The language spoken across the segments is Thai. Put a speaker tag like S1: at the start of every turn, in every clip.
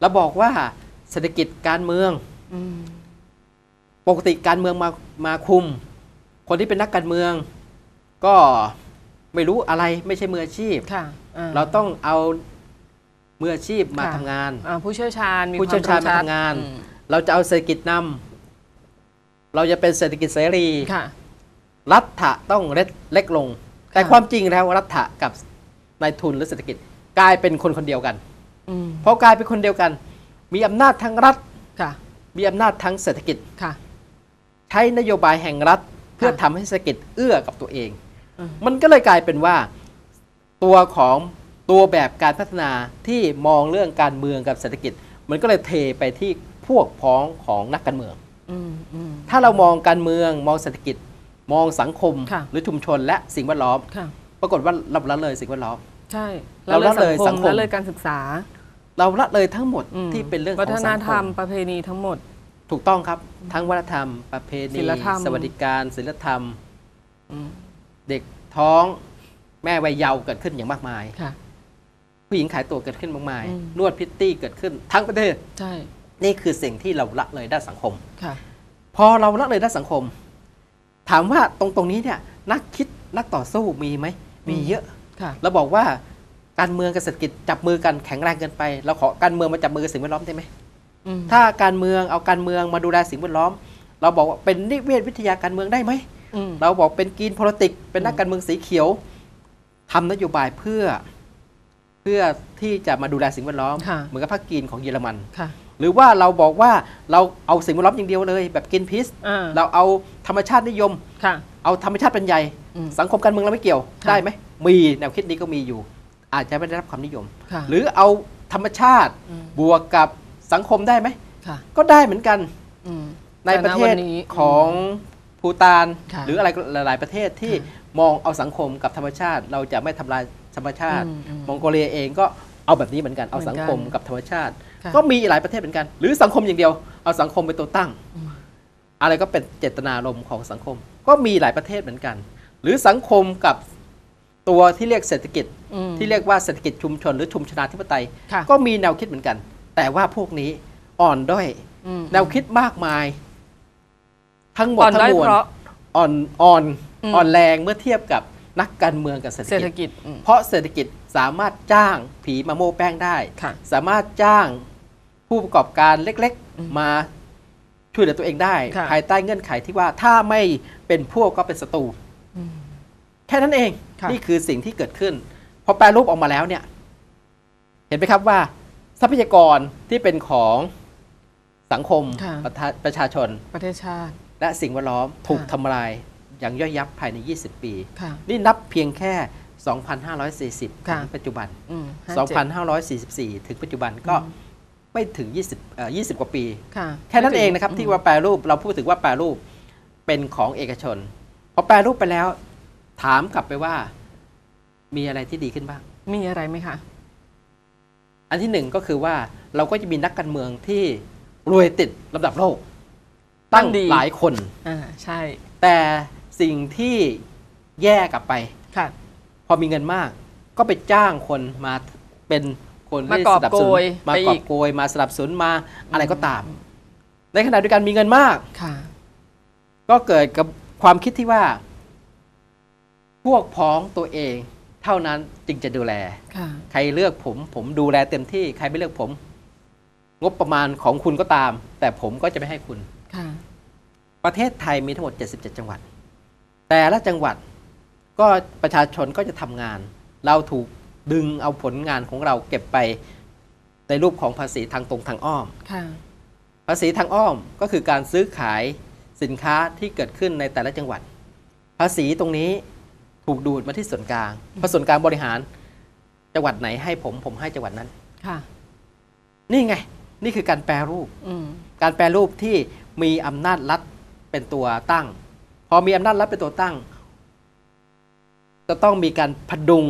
S1: เราบอกว่าเศรษฐกิจการเมือง
S2: อืม
S1: ปกติการเมืองมามาคุม คนที่เป็นนักการเมือง ก็ไม่รู้อะไรไม่ใช่มืออาชีพ
S2: ค่ะอ่
S1: เราต้องเอามืออาชีพมา
S2: ค่ะ
S1: ทำงาน
S2: อ่าผู้เชี่ยวชาญมี
S1: ผู้เชี่ยวชาญ
S2: คว
S1: มา
S2: รู้ชัด
S1: ทำงาน
S2: อืม
S1: เราจะเอาเศรษฐกิจนำเราจะเป็นเศรษฐกิจเสรี
S2: ค่ะ
S1: รัฐะต้องเล็กเล็กลง แต่
S2: ค่ะ
S1: ความจริงแล้วรัฐะกับนายทุนหรือเศรษฐกิจกลายเป็นคนคนเดียวกัน
S2: อืม
S1: เพราะกลายเป็นคนเดียวกัน มีอำนาจทั้งรัฐ
S2: ค่ะ
S1: มีอำนาจทั้งเศรษฐกิจ
S2: ค่ะ
S1: ใช้นโยบายแห่งรัฐเพื่อ
S2: ค่ะ
S1: ทำให้เศรษฐกิจเอื้อกับตัวเอง
S2: อืม
S1: มันก็เลยกลายเป็นว่า ตัวของตัวแบบการพัฒนาที่มองเรื่องการเมืองกับเศรษฐกิจ มันก็เลยเทไปที่พวกพ้องของนักการเมือง
S2: อืมอืม
S1: ถ้าเรามองการเมืองมองเศรษฐกิจ มองสังคม
S2: ค่ะ
S1: หรือชุมชนและสิ่งแวดล้อม
S2: ค่ะ
S1: ปรากฏว่าเราละเลยสิ่งแวดล้อม
S2: ใช่
S1: เราละเลยสั
S2: สั
S1: ง
S2: ง
S1: ค
S2: ค
S1: ม
S2: มละเลยการศึกษา
S1: เราละเลยทั้งหมด
S2: อืม
S1: ที่เป็นเรื่องข
S2: วั
S1: อง
S2: ฒน
S1: สัง
S2: ธ
S1: ค
S2: รรม
S1: ม
S2: ประเพณีทั้งหมด
S1: ถูกต้องครับ ทั้งวัฒนธรรม ประเพณี
S2: ศีลธรรม
S1: สวัสดิการศีลธรรม
S2: อืม
S1: เด็กท้องแม่วัยเยาว์เกิดขึ้นอย่างมากมาย
S2: ค่ะ
S1: ผู้หญิงขายตัวเกิดขึ้นมากมาย
S2: อืม
S1: นวดพิตตี้เกิดขึ้นทั้งประเทศ
S2: ใช่
S1: นี่คือสิ่งที่เราละเลยด้านสังคม
S2: ค่ะ
S1: พอเราละเลยด้านสังคม ถามว่าตรงตรงนี้เนี่ยนักคิดนักต่อสู้มีไหมมีเยอะ
S2: ค่ะ
S1: เราบอกว่า การเมืองกับเศรษฐกิจจับมือกันแข็งแรงเกินไป เราขอการเมืองมาจับมือกับสิ่งแวดล้อมได้ไหม
S2: อืม
S1: ถ้าการเมืองเอาการเมืองมาดูแลสิ่งแวดล้อม เราบอกว่าเป็นนิเวศวิทยาการเมืองได้ไหม
S2: อืม
S1: เราบอกเป็นกรีน politics เป็นนักการเมืองสีเขียวทำนโยบายเพื่อ เพื่อที่จะมาดูแลสิ่งแวดล้อม
S2: ค่ะ
S1: เหมือนกับพรรคกรีนของเยอรมัน
S2: ค่ะ
S1: หรือว่าเราบอกว่าเราเอาสิ่งแวดล้อมอย่างเดียวเลย แบบกินพิษ
S2: อ่า
S1: เราเอาธรรมชาตินิยม
S2: ค่ะ
S1: เอาธรรมชาติเป็นใหญ่
S2: อืม
S1: สังคมการเมืองเราไม่เกี่ยว
S2: ค่ะ
S1: ได้ไหมมีแนวคิดนี้ก็มีอยู่ อาจจะไม่ได้รับความนิยม
S2: ค่ะ
S1: หรือเอาธรรมชาติ
S2: อืม
S1: บวกกับสังคมได้ไหม
S2: ค่ะ
S1: ก็ได้เหมือนกัน
S2: อืม
S1: ในประเทศ
S2: แต่ณวันนี้
S1: ของภูตาน
S2: ค่ะ
S1: หรืออะไรหลาย ๆ ประเทศที่
S2: ค่
S1: มองเอาสังคมกับธรรมชาติ เราจะไม่ทำลายธรรมชาติ
S2: อืมอืม
S1: มองโกเลียเองก็เอาแบบนี้เหมือนกันเอา
S2: เหมือนกัน
S1: สังคมกับธรรมชาติ
S2: ค่ะ
S1: ก็มีหลายประเทศเหมือนกัน หรือสังคมอย่างเดียว เอาสังคมเป็นตัวตั้ง
S2: อืม
S1: อะไรก็เป็นเจตนารมณ์ของสังคม ก็มีหลายประเทศเหมือนกัน หรือสังคมกับ ตัวที่เรียกเศรษฐกิจ
S2: อืม
S1: ที่เรียกว่าเศรษฐกิจชุมชนหรือชุมชนาธิปไตย
S2: ค่ะ
S1: ก็มีแนวคิดเหมือนกัน แต่ว่าพวกนี้อ่อนด้อย
S2: อืม
S1: แนวคิดมากมาย ทั้งหมด
S2: อ่อน
S1: ทั้
S2: ด้
S1: ง
S2: อย
S1: มวล
S2: เพราะ
S1: อ่อนอ่อน
S2: อืม
S1: อ่อนแรงเมื่อเทียบกับนักการเมืองกับเศรษฐ
S2: เศรษฐ
S1: กิจ
S2: กิจอืม
S1: เพราะเศรษฐกิจสามารถจ้างผีมาโม้แป้งได้
S2: ค่ะ
S1: สามารถจ้างผู้ประกอบการเล็ก
S2: อืม
S1: ๆมาช่วยเหลือตัวเองได้
S2: ค่ะ
S1: ภายใต้เงื่อนไขที่ว่าถ้าไม่เป็นพวกก็เป็นศัตรู
S2: อืม
S1: แค่นั้นเอง
S2: ค่ะ
S1: นี่คือสิ่งที่เกิดขึ้น พอแปลรูปออกมาแล้วเนี่ย เห็นไหมครับว่า ทรัพยากรที่เป็นของสังคม
S2: ค่ะ
S1: ประชาประชาชน
S2: ประเทศชาติ
S1: และสิ่งแวดล้อมถูก
S2: ค่ะ
S1: ทำลายอย่างย่อยยับภายใน 20 ปี
S2: ค่ะ
S1: นี่นับเพียงแค่ 2,540
S2: ค่ะ
S1: ถึงปัจจุบัน
S2: อืมห้าเจ็ด
S1: 2,544 ถึงปัจจุบันก็
S2: อืม
S1: ไม่ถึง 20เอ่อ20 กว่าปี
S2: ค่ะ
S1: แค่นั้นเองนะครับ
S2: ม
S1: ที่ว่าแปรรูปเราพูดถึงว่าแปรรูปเป็นของเอกชน พอแปรรูปไปแล้ว ถามกลับไปว่า มีอะไรที่ดีขึ้นบ้าง
S2: มีอะไรไหมคะ
S1: อันที่หนึ่งก็คือว่าเราก็จะมีนักการเมืองที่รวยติดลำดับโลก ตั้ง
S2: ตั้งดี
S1: หลายคน
S2: อ่าใช่
S1: แต่สิ่งที่แย่กลับไป
S2: ค่ะ
S1: พอมีเงินมาก ก็ไปจ้างคนมาเป็นคน
S2: มา
S1: ที่
S2: กอบ
S1: สนับสนุน
S2: โกย
S1: มา
S2: ไป
S1: กอ
S2: อี
S1: บ
S2: ก
S1: โกยมาสนับสนุนมาอะไรก็ตาม ในขณะเดียวกันมีเงินมาก
S2: ค่ะ
S1: ก็เกิดกับความคิดที่ว่า พวกพ้องตัวเอง เท่านั้นจึงจะดูแล
S2: ค่ะ
S1: ใครเลือกผมผมดูแลเต็มที่ ใครไม่เลือกผม งบประมาณของคุณก็ตาม แต่ผมก็จะไม่ให้คุณ
S2: ค่ะ
S1: ประเทศไทยมีทั้งหมด 77 จังหวัด แต่ละจังหวัดก็ประชาชนก็จะทำงาน เราถูกดึงเอาผลงานของเราเก็บไปในรูปของภาษีทางตรงทางอ้อม
S2: ค่ะ
S1: ภาษีทางอ้อมก็คือการซื้อขายสินค้าที่เกิดขึ้นในแต่ละจังหวัด ภาษีตรงนี้ ถูกดูดมาที่ส่วนกลางพอส่วนกลางบริหาร จังหวัดไหนให้ผมผมให้จังหวัดนั้น
S2: ค่ะ
S1: นี่ไง นี่คือการแปรรูป
S2: อืม
S1: การแปรรูปที่มีอำนาจรัฐเป็นตัวตั้ง พอมีอำนาจรัฐเป็นตัวตั้ง จะต้องมีการพดุง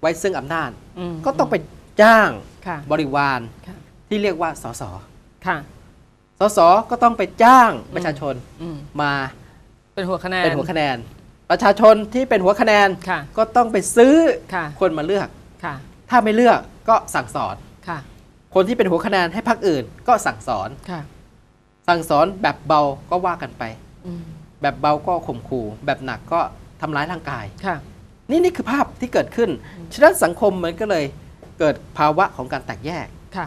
S1: ไว้ซึ่งอำนาจ
S2: อืม
S1: ก็ต้องไปจ้าง
S2: ค่ะ
S1: บริวาร
S2: ค่ะ
S1: ที่เรียกว่าสส
S2: ค่ะ
S1: สสก็ต้องไปจ้างประชาชน
S2: อืม
S1: มา
S2: เป็นหัวคะแนน
S1: เป็นหัวคะแนน ประชาชนที่เป็นหัวคะแนน
S2: ค่ะ
S1: ก็ต้องไปซื้อ
S2: ค่ะ
S1: คนมาเลือก
S2: ค่ะ
S1: ถ้าไม่เลือกก็สั่งสอน
S2: ค่ะ
S1: คนที่เป็นหัวคะแนนให้พรรคอื่นก็สั่งสอน
S2: ค่ะ
S1: สั่งสอนแบบเบาก็ว่ากันไป
S2: อืม
S1: แบบเบาก็ข่มขู่ แบบหนักก็ทำร้ายร่างกาย
S2: ค่ะ
S1: นี่นี่คือภาพที่เกิดขึ้นฉะนั้นสังคมมันก็เลยเกิดภาวะของการแตกแยก
S2: ค่ะ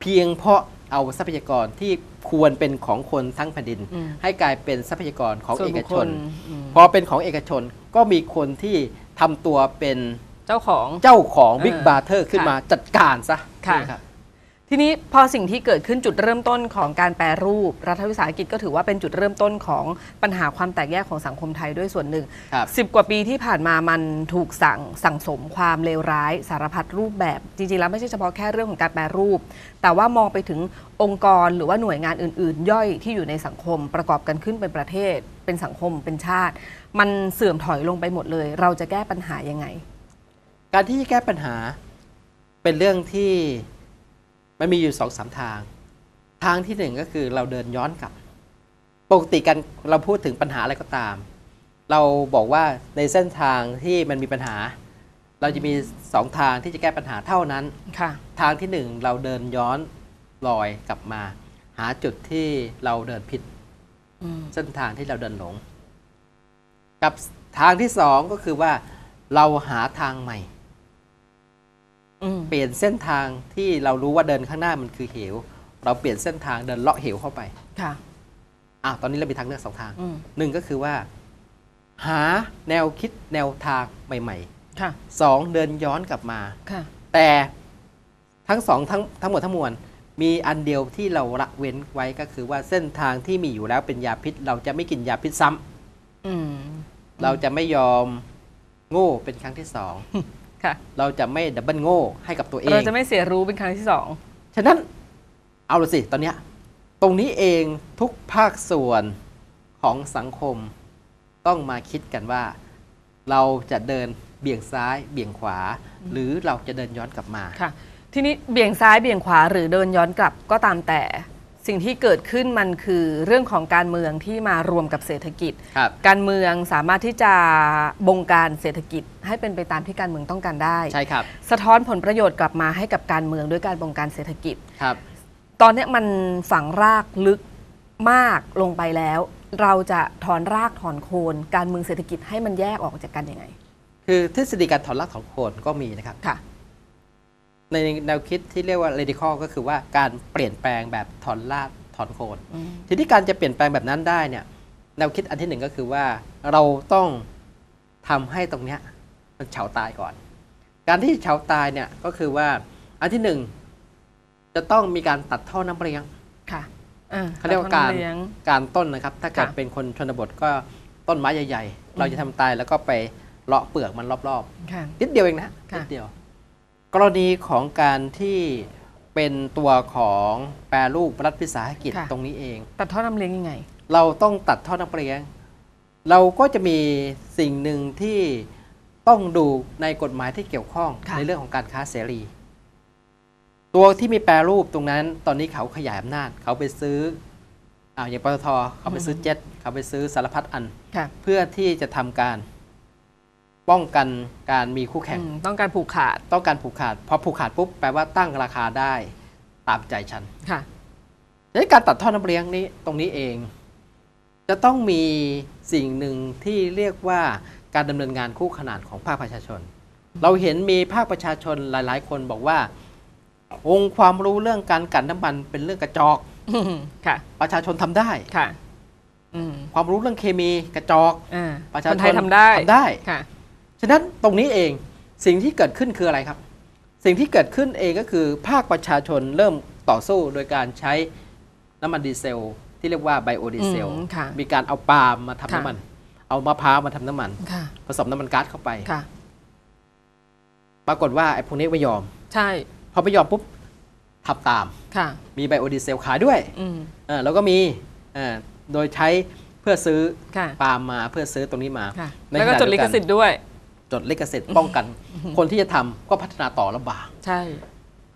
S1: เพียงเพราะ เอาทรัพยากรที่ควรเป็นของคนทั้งแผ่นดิน
S2: อืม
S1: ให้กลายเป็นทรัพยากรของ
S2: ส่วน
S1: เอ
S2: บุ
S1: ก
S2: ค
S1: ช
S2: คล
S1: น
S2: อืม
S1: พอเป็นของเอกชนก็มีคนที่ทำตัวเป็น
S2: เจ้าของ
S1: เจ้าของบิ๊ก
S2: เออ
S1: บาร์เทอร์ขึ้น
S2: ค่ะ
S1: มาจัดการซะ
S2: ค่ะ
S1: นี่รับ
S2: ทีนี้พอสิ่งที่เกิดขึ้นจุดเริ่มต้นของการแปรรูป รัฐวิสาหกิจก็ถือว่าเป็นจุดเริ่มต้นของปัญหาความแตกแยกของสังคมไทยด้วยส่วนหนึ่ง
S1: ครับ
S2: สิบกว่าปีที่ผ่านมามันถูกสั่งสั่งสมความเลวร้าย สารพัดรูปแบบ จริงๆแล้วไม่ใช่เฉพาะแค่เรื่องของการแปรรูป แต่ว่ามองไปถึงองค์กรหรือว่าหน่วยงานอื่น ๆ ย่อยที่อยู่ในสังคมประกอบกันขึ้นเป็นประเทศ เป็นสังคมเป็นชาติ มันเสื่อมถอยลงไปหมดเลย เราจะแก้ปัญหายังไง
S1: การที่จะแก้ปัญหาเป็นเรื่องที่ มันมีอยู่สองสามทาง ทางที่หนึ่งก็คือเราเดินย้อนกลับ ปกติกันเราพูดถึงปัญหาอะไรก็ตาม เราบอกว่าในเส้นทางที่มันมีปัญหา เราจะมีสองทางที่จะแก้ปัญหาเท่านั้น
S2: ค่ะ
S1: ทางที่หนึ่งเราเดินย้อนรอยกลับมา หาจุดที่เราเดินผิด
S2: อืม
S1: เส้นทางที่เราเดินหลง กับทางที่สองก็คือว่าเราหาทางใหม่
S2: อืม
S1: เปลี่ยนเส้นทางที่เรารู้ว่าเดินข้างหน้ามันคือเหว เราเปลี่ยนเส้นทางเดินเลาะเหวเข้าไป
S2: ค่ะ
S1: อะตอนนี้เรามีทางเลือกสองทาง
S2: อืม
S1: หนึ่งก็คือว่า หาแนวคิดแนวทางใหม่
S2: ค่ะ
S1: ๆสองเดินย้อนกลับมา
S2: ค่ะ
S1: แต่ทั้งสองทั้งทั้งหมดทั้งมวลมีอันเดียวที่เราละเว้นไว้ก็คือว่าเส้นทางที่มีอยู่แล้วเป็นยาพิษ เราจะไม่กินยาพิษซ้ำ
S2: อืม
S1: เราจะไม่ยอมโง่เป็นครั้งที่สอง
S2: ค่ะ
S1: เราจะไม่ดับเบิลโง่ให้กับตัวเอง
S2: เราจะไม่เสียรู้เป็นครั้งที่สอง
S1: ฉะนั้นเอาละสิตอนเนี้ยตรงนี้เองทุกภาคส่วนของสังคม ต้องมาคิดกันว่า เราจะเดินเบี่ยงซ้ายเบี่ยงขวา หรือเราจะเดินย้อนกลับมา
S2: ค่ะทีนี้เบี่ยงซ้ายเบี่ยงขวาหรือเดินย้อนกลับก็ตามแต่ สิ่งที่เกิดขึ้นมันคือเรื่องของการเมืองที่มารวมกับเศรษฐกิจ
S1: ครับ
S2: การเมืองสามารถที่จะบงการเศรษฐกิจ ให้เป็นไปตามที่การเมืองต้องการได้
S1: ใช่ครับ
S2: สะท้อนผลประโยชน์กลับมาให้กับการเมืองด้วยการบงการเศรษฐกิจ
S1: ครับ
S2: ตอนเนี้ยมันฝังรากลึกมากลงไปแล้ว เราจะถอนรากถอนโคนการเมืองเศรษฐกิจให้มันแยกออกจากกันยังไง
S1: คือทฤษฎีการถอนรากถอนโคนก็มีนะครับ
S2: ค่ะ
S1: ในแนวคิดที่เรียกว่า radical ก็คือว่าการเปลี่ยนแปลงแบบถอนรากถอนโคน
S2: อืม
S1: ทีนี้การจะเปลี่ยนแปลงแบบนั้นได้เนี่ยแนวคิดอันที่หนึ่งก็คือว่าเราต้องทำให้ตรงเนี้ยมันเฉาตายก่อน การที่เฉาตายเนี่ยก็คือว่าอันที่หนึ่งจะต้องมีการตัดท่อน้ำเลี้ยง
S2: ค่ะอ่า
S1: เขาเรียกว่าการ
S2: เลี้ยง
S1: การต้นนะครับ ถ้าเกิด
S2: ค่ะ
S1: เป็นคนชนบทก็ต้นไม้ใหญ่ ๆ เราจะทำตายแล้วก็ไปเลาะเปลือกมันรอบ
S2: ค่ะ
S1: ๆนิดเดียวเองนะ
S2: ค่ะ
S1: นิดเดียว กรณีของการที่เป็นตัวของแปรรูปรัฐวิสาหกิจ
S2: ค่ะ
S1: ตรงนี้เอง
S2: ตัดท่อน้ำเลี้ยงยังไง
S1: เราต้องตัดท่อน้ำเลี้ยง เราก็จะมีสิ่งหนึ่งที่ต้องดูในกฎหมายที่เกี่ยวข้อง
S2: ค่ะ
S1: ในเรื่องของการค้าเสรี ตัวที่มีแปรรูปตรงนั้น ตอนนี้เขาขยายอำนาจ เขาไปซื้ออ่าอย่างปตทเขาไปซื้อเจ็ตเขาไปซื้อสารพัดอัน
S2: ค่ะ
S1: เพื่อที่จะทำการ ป้องกันการมีคู่แข่ง
S2: อืมต้องการผูกขาด
S1: ต้องการผูกขาด พอผูกขาดปุ๊บแปลว่าตั้งราคาได้ตามใจฉัน
S2: ค่ะ
S1: ในการตัดท่อน้ำเลี้ยงนี้ตรงนี้เอง จะต้องมีสิ่งหนึ่งที่เรียกว่าการดำเนินงานคู่ขนานของภาคประชาชน เราเห็นมีภาคประชาชนหลาย ๆ คนบอกว่า องค์ความรู้เรื่องการกลั่นน้ำมันเป็นเรื่องกระจอก
S2: อืมค่ะ
S1: ประชาชนทำได้
S2: ค่ะอืม
S1: ความรู้เรื่องเคมีกระจอก
S2: อ่า
S1: ประชา
S2: คน
S1: ช
S2: ไทย
S1: น
S2: ทำได้
S1: ทำได้
S2: ค่ะ
S1: ฉะนั้นตรงนี้เองสิ่งที่เกิดขึ้นคืออะไรครับ สิ่งที่เกิดขึ้นเองก็คือภาคประชาชนเริ่มต่อสู้โดยการใช้น้ำมันดีเซล ที่เรียกว่าไบโอดีเซล
S2: อืมค่ะ
S1: มีการเอาปาล์มมาทำ
S2: ค่ะ
S1: น้ำมัน เอามะพร้าวมาทำน้ำมัน
S2: ค่ะ
S1: ผสมน้ำมันก๊าซเข้าไป
S2: ค่ะ
S1: ปรากฏว่าไอ้พวกนี้ไม่ยอม
S2: ใช่
S1: พอไม่ยอมปุ๊บทำตาม
S2: ค่ะ
S1: มีไบโอดีเซลขายด้วย
S2: อืม
S1: เออแล้วก็มีเออโดยใช้เพื่อซื้อ
S2: ค่ะ
S1: ปาล์มมาเพื่อซื้อตรงนี้มา
S2: ค่ะ
S1: ใน
S2: แล้วก็
S1: ขณะ
S2: จดลิข
S1: เดียวกัน
S2: สิทธิ์ด้วย
S1: จดลิขสิทธิ์ป้องกัน คนที่จะทำก็พัฒนาต่อลำบาก
S2: ใช่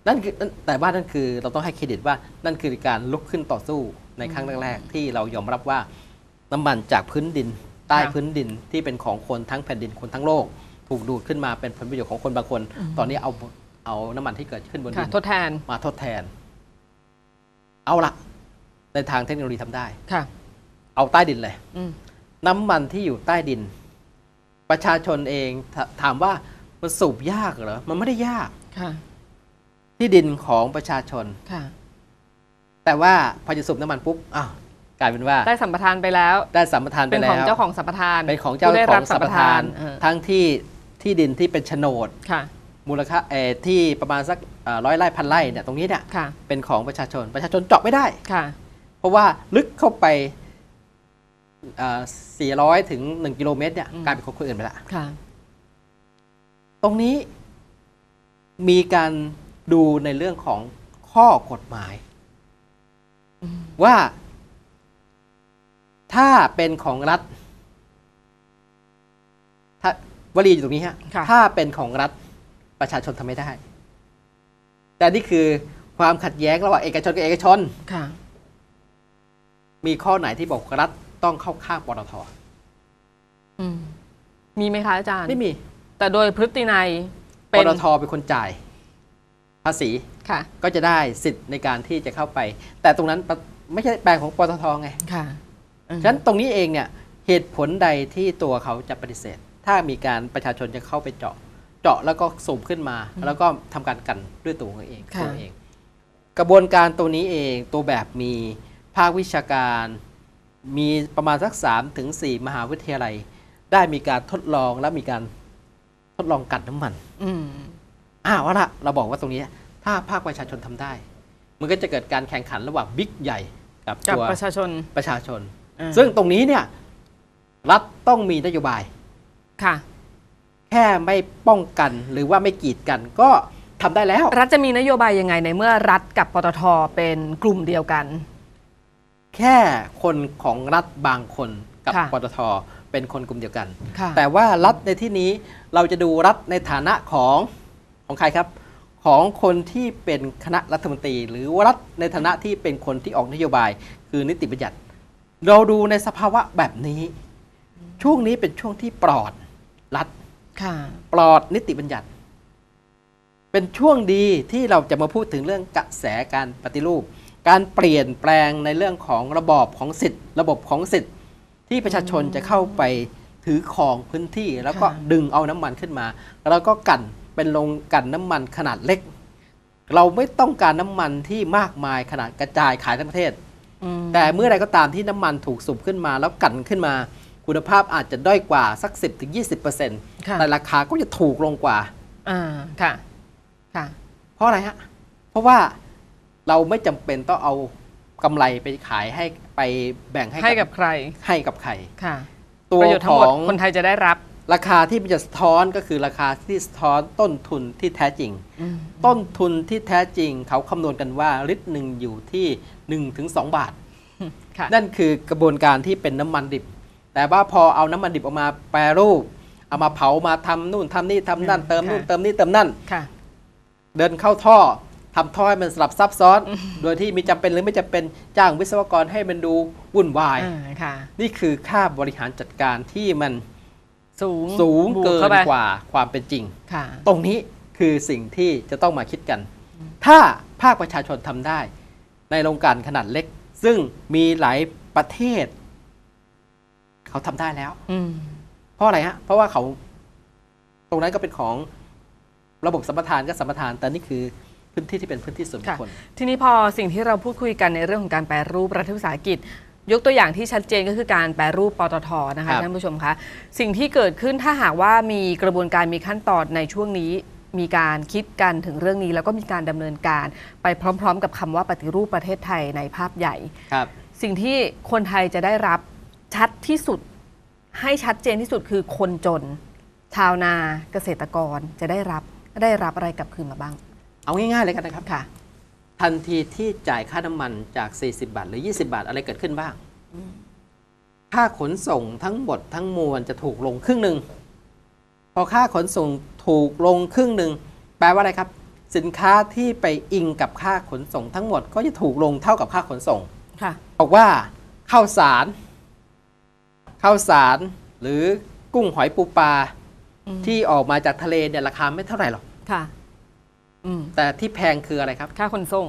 S1: นั่นคือนั่นแต่ว่านั่นคือเราต้องให้เครดิตว่านั่นคือการลุกขึ้นต่อสู้ในครั้งแรกๆที่เรายอมรับว่าน้ำมันจากพื้นดิน ใต้
S2: ค่ะ
S1: พื้นดินที่เป็นของคนทั้งแผ่นดินคนทั้งโลก ถูกดูดขึ้นมาเป็นผลประโยชน์ของคนบางคน ตอนนี้เอาเอาน้ำมันที่เกิดขึ้นบนดิ
S2: ค่ะ
S1: น
S2: ทดแทน
S1: มาทดแทน เอาละในทางเทคโนโลยีทำได้
S2: ค่ะ
S1: เอาใต้ดินเลย
S2: อืม
S1: น้ำมันที่อยู่ใต้ดิน ประชาชนเองถถามว่ามันสูบยากเหรอ มันไม่ได้ยาก
S2: ค่ะ
S1: ที่ดินของประชาชน
S2: ค่ะ
S1: แต่ว่าพอจะสูบน้ำมันปุ๊บอ้าวกลายเป็นว่า
S2: ได้สัมปทานไปแล้ว
S1: ได้สัมปทานไป
S2: เป็น
S1: แล้
S2: ของ
S1: ว
S2: เจ้าของสัมปทาน
S1: เป็นของเจ้า
S2: ผู้ได้
S1: ข
S2: รั
S1: อบง
S2: สั
S1: สั
S2: ม
S1: ม
S2: ป
S1: ป
S2: ทา
S1: ทานน
S2: เออ
S1: ทั้งที่ที่ดินที่เป็นโฉนด
S2: ค่ะ
S1: มูลค่าเออที่ประมาณสักร้อยไร่พันไร่เนี่ยตรงนี้เนี่ย
S2: ค่ะ
S1: เป็นของประชาชนประชาชนเจาะไม่ได้
S2: ค่ะ
S1: เพราะว่าลึกเข้าไปอ่า 400 ถึง 1 กิโลเมตรเนี่ย
S2: อืม
S1: กลายเป็นของคนอื่นไปละ
S2: ค่ะ
S1: ตรงนี้มีการดูในเรื่องของข้อกฎหมาย
S2: อืม
S1: ว่า ถ้าเป็นของรัฐถ้าวลีอยู่ตรงนี้ฮะ
S2: ค่ะ
S1: ถ้าเป็นของรัฐประชาชนทำไม่ได้ แต่นี่คือความขัดแย้งระหว่างเอกชนกับเอกชน
S2: ค่ะ
S1: มีข้อไหนที่บอกรัฐ ต้องเข้าข้างปตท
S2: อืมมีไหมคะอาจารย์
S1: ไม่มี
S2: แต่โดยพฤตินัย
S1: ป
S2: เป็น
S1: ตทเป็นคนจ่าย ภาษี
S2: ค่ะ
S1: ก็จะได้สิทธิ์ในการที่จะเข้าไป แต่ตรงนั้นปะไม่ใช่แปลงของปตทไง
S2: ค่ะอืม
S1: ฉะนั้นตรงนี้เองเนี่ยเหตุผลใดที่ตัวเขาจะปฏิเสธ ถ้ามีการประชาชนจะเข้าไปเจาะ เจาะแล้วก็สูบขึ้นมา แล้วก็ทำการกันด้วยตัวของเอง
S2: ค่ะ
S1: ตัวเอง กระบวนการตัวนี้เองตัวแบบมีภาควิชาการ มีประมาณสัก3ถึง4มหาวิทยาลัย ได้มีการทดลองและมีการทดลองกัดน้ำมัน
S2: อืม
S1: อ้าวเอาละเราบอกว่าตรงนี้ ถ้าภาคประชาชนทำได้ มันก็จะเกิดการแข่งขันระหว่างบิ๊กใหญ่กับ
S2: กับ
S1: ตัว
S2: ประชาชน
S1: ประชาชน
S2: อ่า
S1: ซึ่งตรงนี้เนี่ยรัฐต้องมีนโยบาย
S2: ค่ะ
S1: แค่ไม่ป้องกันหรือว่าไม่กีดกันก็ทำได้แล้ว
S2: รัฐจะมีนโยบายยังไงในเมื่อรัฐกับปตทเป็นกลุ่มเดียวกัน
S1: แค่คนของรัฐบางคนกับ
S2: ค่ะ
S1: ปตทเป็นคนกลุ่มเดียวกัน
S2: ค่ะ
S1: แต่ว่ารัฐในที่นี้เราจะดูรัฐในฐานะของของใครครับ ของคนที่เป็นคณะรัฐมนตรี หรือว่ารัฐในฐานะที่เป็นคนที่ออกนโยบาย คือนิติบัญญัติ เราดูในสภาวะแบบนี้ ช่วงนี้เป็นช่วงที่ปลอดรัฐ
S2: ค่ะ
S1: ปลอดนิติบัญญัติ เป็นช่วงดีที่เราจะมาพูดถึงเรื่องกระแสการปฏิรูป การเปลี่ยนแปลงในเรื่องของระบอบของสิทธิ์ ระบบของสิทธิ์ ที่ประชาชนจะเข้าไปถือครองพื้นที่ แล้วก็
S2: ค่ะ
S1: ดึงเอาน้ำมันขึ้นมา แล้วก็กันเป็นโรงกลันน้ำมันขนาดเล็ก เราไม่ต้องการน้ำมันที่มากมายขนาดกระจายขายทั้งประเทศ
S2: อืม
S1: แต่เมื่อไรก็ตามที่น้ำมันถูกสูบขึ้นมา แล้วกลันขึ้นมา คุณภาพอาจจะด้อยกว่าสัก 10-20%
S2: ค่ะ
S1: แต่ราคาก็จะถูกลงกว่า
S2: อ่าค่ะค่ะ
S1: เพราะอะไรฮะเพราะว่า เราไม่จำเป็นต้องเอากำไรไปขายให้ไปแบ่งให้
S2: ให้กับใคร
S1: ให้กับใคร
S2: ค่ะ
S1: ตัว
S2: ประโยชน์ทั้
S1: ข
S2: งหมด
S1: อง
S2: คนไทยจะได้รับ
S1: ราคาที่มันจะสะท้อนก็คือราคาที่สะท้อนต้นทุนที่แท้จริง
S2: อืม
S1: ต้นทุนที่แท้จริง เขาคำนวณกันว่าลิตรหนึ่งอยู่ที่1-2ถึง2บาท
S2: ค่ะ
S1: นั่นคือกระบวนการที่เป็นน้ำมันดิบ แต่ว่าพอเอาน้ำมันดิบออกมาแปรรูป เอามาเผามาทำนู่นทำนี่ทำนั่น
S2: ค่ะ
S1: เติมนู่น
S2: ค่ะ
S1: เติมนี่เติมนั่น
S2: ค่ะ
S1: เดินเข้าท่อ ทำท่อให้มันสลับซับซ้อน โดยที่มีจำเป็นหรือไม่จำเป็นจ้างวิศวกรให้มันดูวุ่นวาย
S2: อ่าค่ะ
S1: นี่คือค่าบริหารจัดการที่มัน
S2: สูง
S1: สูง
S2: บว
S1: เกิ
S2: ข้
S1: น
S2: ไป
S1: กว่าความเป็นจริง
S2: ค่ะ
S1: ตรงนี้คือสิ่งที่จะต้องมาคิดกัน ถ้าภาคประชาชนทำได้ ในโรงกลั่นขนาดเล็ก ซึ่งมีหลายประเทศ เขาทำได้แล้ว
S2: อืม
S1: เพราะอะไรฮะ เพราะว่าเขา ตรงนั้นก็เป็นของระบบสัมปทานก็สัมปทาน แต่นี่คือ พื้นที่ที่เป็นพื้นที่ส่วนบุค
S2: ค่ะ
S1: คล
S2: ทีนี้พอสิ่งที่เราพูดคุยกันในเรื่องของการแปรรูปรัฐวิสาหกิจ ยกตัวอย่างที่ชัดเจนก็คือการแปรรูปปตทนะ
S1: ครั
S2: คะ
S1: บ
S2: ท่านผู้ชมคะสิ่งที่เกิดขึ้นถ้าหากว่ามีกระบวนการมีขั้นตอนในช่วงนี้มีการคิดกันถึงเรื่องนี้ แล้วก็มีการดำเนินการไปพร้อม ๆ กับคำว่าปฏิรูปประเทศไทยในภาพใหญ่
S1: ครับ
S2: สิ่งที่คนไทยจะได้รับชัดที่สุด ให้ชัดเจนที่สุดคือคนจน ชาวนาเกษตรกรจะได้รับได้รับอะไรกลับคืนมาบ้าง
S1: เอาง่ายๆเลยกันนะครับ
S2: ค่ะ
S1: ทันทีที่จ่ายค่าน้ำมันจาก 40 บาท หรือ 20 บาทอะไรเกิดขึ้นบ้าง ค่าขนส่งทั้งหมดทั้งมวลจะถูกลงครึ่งหนึ่ง พอค่าขนส่งถูกลงครึ่งหนึ่งแปลว่าอะไรครับ สินค้าที่ไปอิงกับค่าขนส่งทั้งหมดก็จะถูกลงเท่ากับค่าขนส่ง
S2: ค่ะ
S1: บอกว่าข้าวสารข้าวสารหรือกุ้งหอยปูปลา
S2: อืม
S1: ที่ออกมาจากทะเลเนี่ยราคาไม่เท่าไหร่หรอก
S2: ค่ะอืม
S1: แต่ที่แพงคืออะไรครับ
S2: ค่าขนส่ง